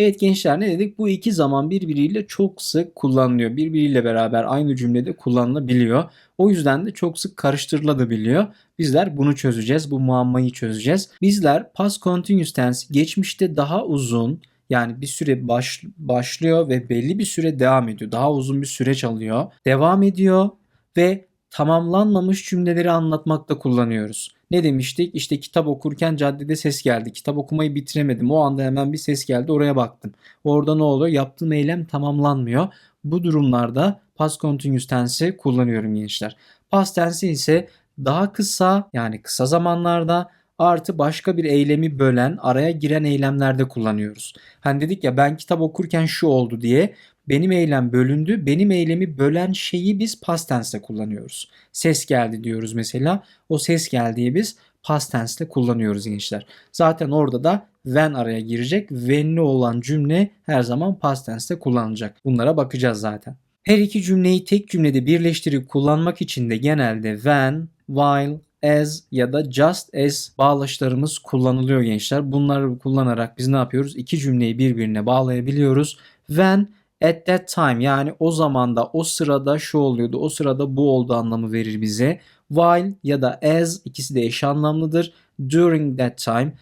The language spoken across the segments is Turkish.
Evet gençler ne dedik? Bu iki zaman birbiriyle çok sık kullanılıyor. Birbiriyle beraber aynı cümlede kullanılabiliyor. O yüzden de çok sık karıştırılabiliyor. Bizler bunu çözeceğiz. Bu muammayı çözeceğiz. Bizler past continuous tense geçmişte daha uzun yani bir süre baş, başlıyor ve belli bir süre devam ediyor. Daha uzun bir süreç alıyor. Devam ediyor ve tamamlanmamış cümleleri anlatmakta kullanıyoruz. Ne demiştik? İşte kitap okurken caddede ses geldi. Kitap okumayı bitiremedim. O anda hemen bir ses geldi. Oraya baktım. Orada ne oluyor? Yaptığım eylem tamamlanmıyor. Bu durumlarda past continuous tense'i kullanıyorum gençler. Past tense ise daha kısa yani kısa zamanlarda artı başka bir eylemi bölen araya giren eylemlerde kullanıyoruz. Hani dedik ya ben kitap okurken şu oldu diye benim eylem bölündü. Benim eylemi bölen şeyi biz past tense'te kullanıyoruz. Ses geldi diyoruz mesela. O ses geldiği biz past tense'te kullanıyoruz gençler. Zaten orada da when araya girecek. When'li olan cümle her zaman past tense'te kullanılacak. Bunlara bakacağız zaten. Her iki cümleyi tek cümlede birleştirip kullanmak için de genelde when, while, as ya da just as bağlaçlarımız kullanılıyor gençler. Bunları kullanarak biz ne yapıyoruz? İki cümleyi birbirine bağlayabiliyoruz. When at that time yani o zamanda o sırada şu oluyordu o sırada bu oldu anlamı verir bize. While ya da as ikisi de eş anlamlıdır. During that time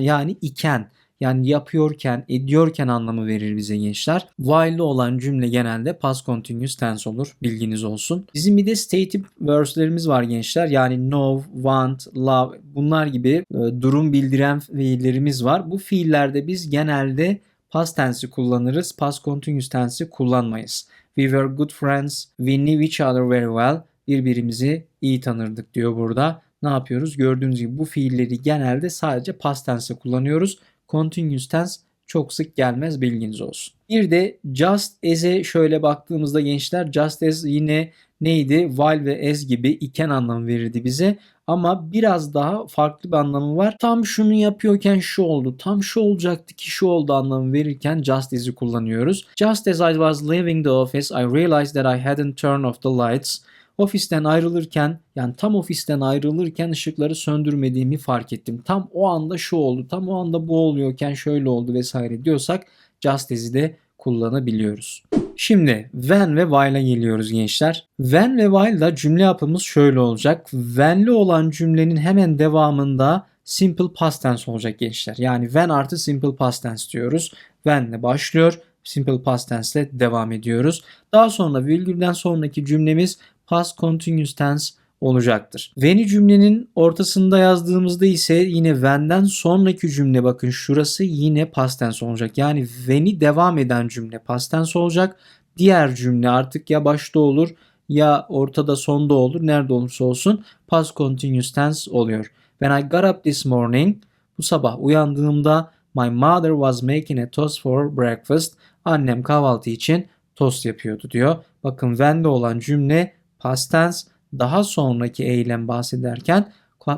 yani iken yani yapıyorken, ediyorken anlamı verir bize gençler. While'lı olan cümle genelde past continuous tense olur. Bilginiz olsun. Bizim bir de stative verse'lerimiz var gençler. Yani know, want, love bunlar gibi e, durum bildiren fiillerimiz var. Bu fiillerde biz genelde past tense'i kullanırız. Past continuous tense'i kullanmayız. We were good friends. We knew each other very well. Birbirimizi iyi tanırdık diyor burada. Ne yapıyoruz? Gördüğünüz gibi bu fiilleri genelde sadece past tense'e kullanıyoruz. Continuous tense çok sık gelmez bilginiz olsun. Bir de just as'e şöyle baktığımızda gençler just as yine neydi? While ve as gibi iken anlamı verirdi bize. Ama biraz daha farklı bir anlamı var. Tam şunu yapıyorken şu oldu. Tam şu olacaktı ki şu oldu anlamı verirken just as'i kullanıyoruz. Just as I was leaving the office I realized that I hadn't turned off the lights. Ofisten ayrılırken yani tam ofisten ayrılırken ışıkları söndürmediğimi fark ettim. Tam o anda şu oldu, tam o anda bu oluyorken şöyle oldu vesaire diyorsak just as'i de kullanabiliyoruz. Şimdi when ve while'a geliyoruz gençler. When ve while'da cümle yapımız şöyle olacak. When'li olan cümlenin hemen devamında simple past tense olacak gençler. Yani when artı simple past tense diyoruz. When'le başlıyor. Simple past tense ile devam ediyoruz. Daha sonra virgülden sonraki cümlemiz past continuous tense olacaktır. When'i cümlenin ortasında yazdığımızda ise yine when'den sonraki cümle bakın şurası yine past tense olacak. Yani when'i devam eden cümle past tense olacak. Diğer cümle artık ya başta olur ya ortada sonda olur. Nerede olursa olsun past continuous tense oluyor. When I got up this morning bu sabah uyandığımda my mother was making a toast for breakfast. Annem kahvaltı için tost yapıyordu diyor. Bakın when'de olan cümle past tense daha sonraki eylem bahsederken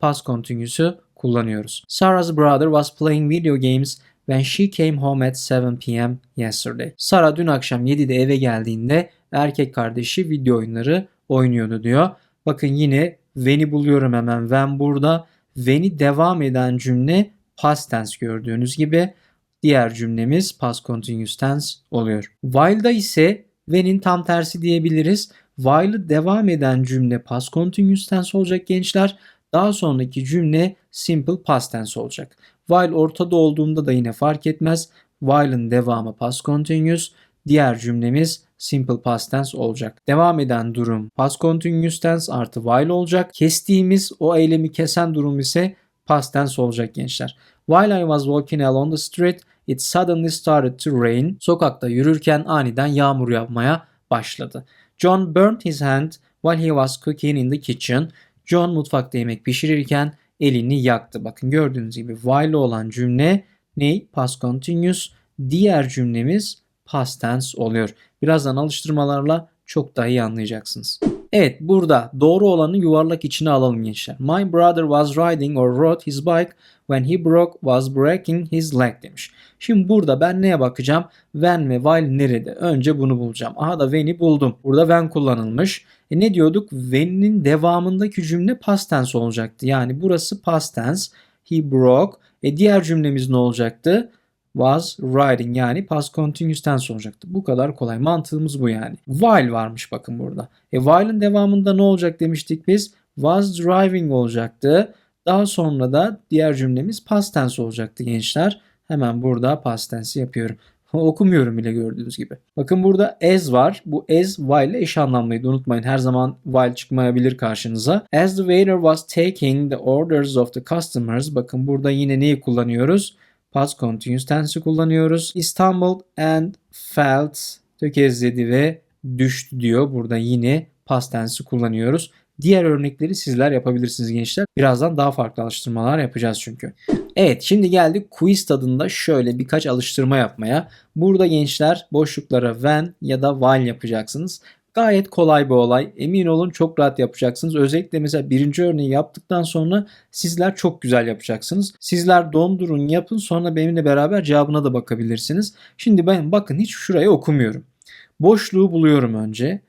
past continuous'u kullanıyoruz. Sarah's brother was playing video games when she came home at 7 p.m. yesterday. Sarah dün akşam 7'de eve geldiğinde erkek kardeşi video oyunları oynuyordu diyor. Bakın yine when'i buluyorum hemen. When burada. When'i devam eden cümle past tense gördüğünüz gibi. Diğer cümlemiz past continuous tense oluyor. While'da ise when'in tam tersi diyebiliriz. While'ı devam eden cümle past continuous tense olacak gençler. Daha sonraki cümle simple past tense olacak. While ortada olduğunda da yine fark etmez. While'ın devamı past continuous. Diğer cümlemiz simple past tense olacak. Devam eden durum past continuous tense artı while olacak. Kestiğimiz o eylemi kesen durum ise past tense olacak gençler. While I was walking along the street, it suddenly started to rain. Sokakta yürürken aniden yağmur yağmaya başladı. John burned his hand while he was cooking in the kitchen. John mutfakta yemek pişirirken elini yaktı. Bakın gördüğünüz gibi while olan cümle ne? Past continuous. Diğer cümlemiz past tense oluyor. Birazdan alıştırmalarla çok daha iyi anlayacaksınız. Evet burada doğru olanı yuvarlak içine alalım gençler. My brother was riding or rode his bike when he broke was breaking his leg demiş. Şimdi burada ben neye bakacağım? When ve while nerede? Önce bunu bulacağım. Aha da when'i buldum. Burada when kullanılmış. E ne diyorduk? When'in devamındaki cümle past tense olacaktı. Yani burası past tense. He broke. E diğer cümlemiz ne olacaktı? Was riding yani past continuous tense olacaktı. Bu kadar kolay. Mantığımız bu yani. While varmış bakın burada. E while'ın devamında ne olacak demiştik biz? Was driving olacaktı. Daha sonra da diğer cümlemiz past tense olacaktı gençler. Hemen burada past tense yapıyorum. Okumuyorum bile gördüğünüz gibi. Bakın burada as var. Bu as while ile eş anlamlıydı. Unutmayın her zaman while çıkmayabilir karşınıza. As the waiter was taking the orders of the customers. Bakın burada yine neyi kullanıyoruz? Past continuous tense'i kullanıyoruz. Stumbled and felt tökezledi ve düştü diyor. Burada yine past tense'i kullanıyoruz. Diğer örnekleri sizler yapabilirsiniz gençler. Birazdan daha farklı alıştırmalar yapacağız çünkü. Evet şimdi geldik quiz tadında şöyle birkaç alıştırma yapmaya. Burada gençler boşluklara when ya da while yapacaksınız. Gayet kolay bir olay. Emin olun çok rahat yapacaksınız. Özellikle mesela birinci örneği yaptıktan sonra sizler çok güzel yapacaksınız. Sizler dondurun yapın sonra benimle beraber cevabına da bakabilirsiniz. Şimdi ben bakın hiç şurayı okumuyorum. Boşluğu buluyorum önce.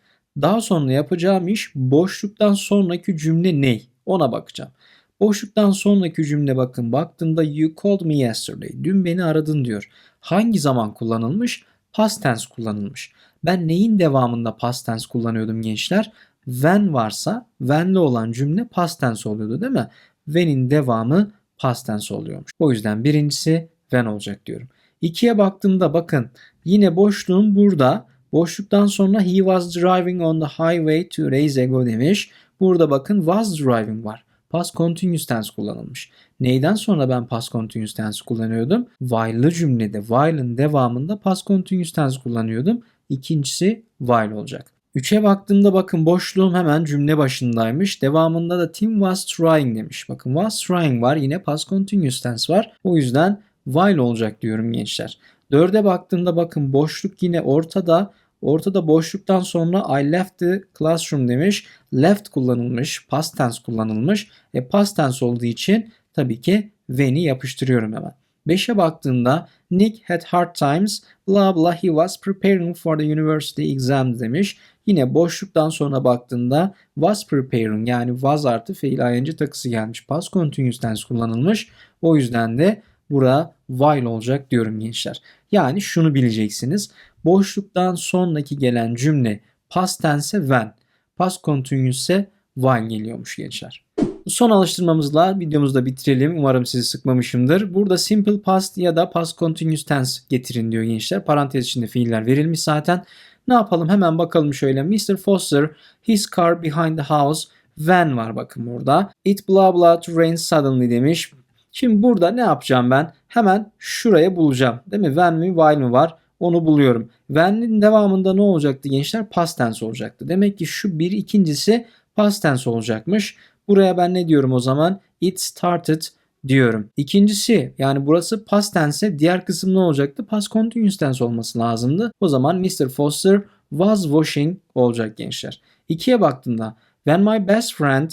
Daha sonra yapacağım iş boşluktan sonraki cümle ne? Ona bakacağım. Boşluktan sonraki cümle bakın baktığında you called me yesterday. Dün beni aradın diyor. Hangi zaman kullanılmış? Past tense kullanılmış. Ben neyin devamında past tense kullanıyordum gençler? When varsa when'le olan cümle past tense oluyordu değil mi? When'in devamı past tense oluyormuş. O yüzden birincisi when olacak diyorum. İkiye baktığımda bakın yine boşluğum burada. Boşluktan sonra he was driving on the highway two days ago demiş. Burada bakın was driving var. Past continuous tense kullanılmış. Neyden sonra ben past continuous tense kullanıyordum? While'lı cümlede while'ın devamında past continuous tense kullanıyordum. İkincisi while olacak. 3'e baktığımda bakın boşluğum hemen cümle başındaymış. Devamında da Tim was trying demiş. Bakın was trying var. Yine past continuous tense var. O yüzden while olacak diyorum gençler. 4'e baktığımda bakın boşluk yine ortada. Ortada boşluktan sonra I left the classroom demiş. Left kullanılmış. Past tense kullanılmış. E past tense olduğu için tabii ki when'i yapıştırıyorum hemen. 5'e baktığında Nick had hard times blah blah he was preparing for the university exam demiş. Yine boşluktan sonra baktığında was preparing yani was artı fiil ing takısı gelmiş. Past continuous tense kullanılmış. O yüzden de burada while olacak diyorum gençler. Yani şunu bileceksiniz. Boşluktan sonraki gelen cümle past tense when. Past continuous ise while geliyormuş gençler. Son alıştırmamızla videomuzu da bitirelim. Umarım sizi sıkmamışımdır. Burada simple past ya da past continuous tense getirin diyor gençler. Parantez içinde fiiller verilmiş zaten. Ne yapalım hemen bakalım şöyle. Mr. Foster, his car behind the house. When var bakın burada. It blah blah to rain suddenly demiş. Şimdi burada ne yapacağım ben? Hemen şuraya bulacağım. Değil mi? When mi while mi var? Onu buluyorum. When'in devamında ne olacaktı gençler? Past tense olacaktı. Demek ki şu bir ikincisi past tense olacakmış. Buraya ben ne diyorum o zaman? It started diyorum. İkincisi yani burası past tense diğer kısım ne olacaktı? Past continuous tense olması lazımdı. O zaman Mr. Foster was washing olacak gençler. İkiye baktığında when my best friend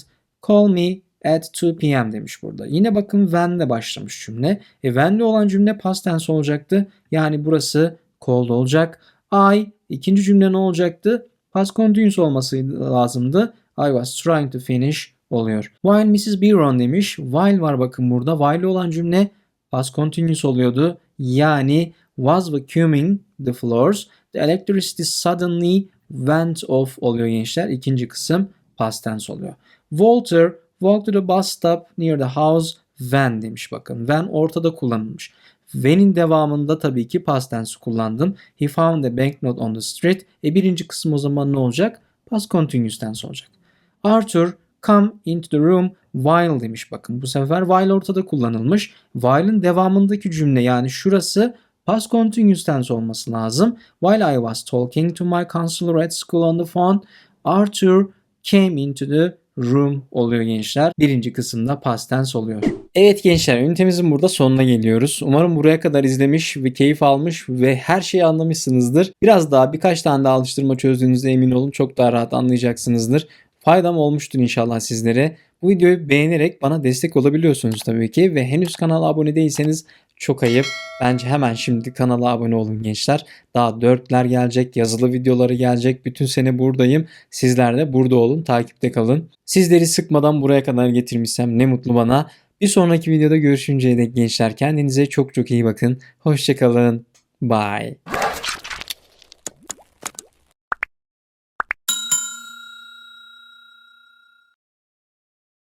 call me at 2 p.m. demiş burada. Yine bakın when'le başlamış cümle. E when'le olan cümle past tense olacaktı. Yani burası called olacak. I ikinci cümle ne olacaktı? Past continuous olması lazımdı. I was trying to finish oluyor. While Mrs. Biron demiş. While var bakın burada. While olan cümle past continuous oluyordu. Yani was vacuuming the floors. The electricity suddenly went off oluyor gençler. İkinci kısım past tense oluyor. Walter walked to the bus stop near the house when demiş bakın. When ortada kullanılmış. When'in devamında tabii ki past tense kullandım. He found a banknote on the street. E birinci kısım o zaman ne olacak? Past continuous tense olacak. Arthur come into the room while demiş bakın. Bu sefer while ortada kullanılmış. While'ın devamındaki cümle yani şurası past continuous tense olması lazım. While I was talking to my counselor at school on the phone, Arthur came into the room oluyor gençler. Birinci kısımda past tense oluyor. Evet gençler ünitemizin burada sonuna geliyoruz. Umarım buraya kadar izlemiş ve keyif almış ve her şeyi anlamışsınızdır. Biraz daha birkaç tane daha alıştırma çözdüğünüzde emin olun çok daha rahat anlayacaksınızdır. Faydam olmuştur inşallah sizlere. Bu videoyu beğenerek bana destek olabiliyorsunuz tabii ki ve henüz kanala abone değilseniz çok ayıp. Bence hemen şimdi kanala abone olun gençler. Daha dörtler gelecek, yazılı videoları gelecek. Bütün sene buradayım. Sizler de burada olun, takipte kalın. Sizleri sıkmadan buraya kadar getirmişsem ne mutlu bana. Bir sonraki videoda görüşünceye dek gençler kendinize çok çok iyi bakın. Hoşçakalın. Bye.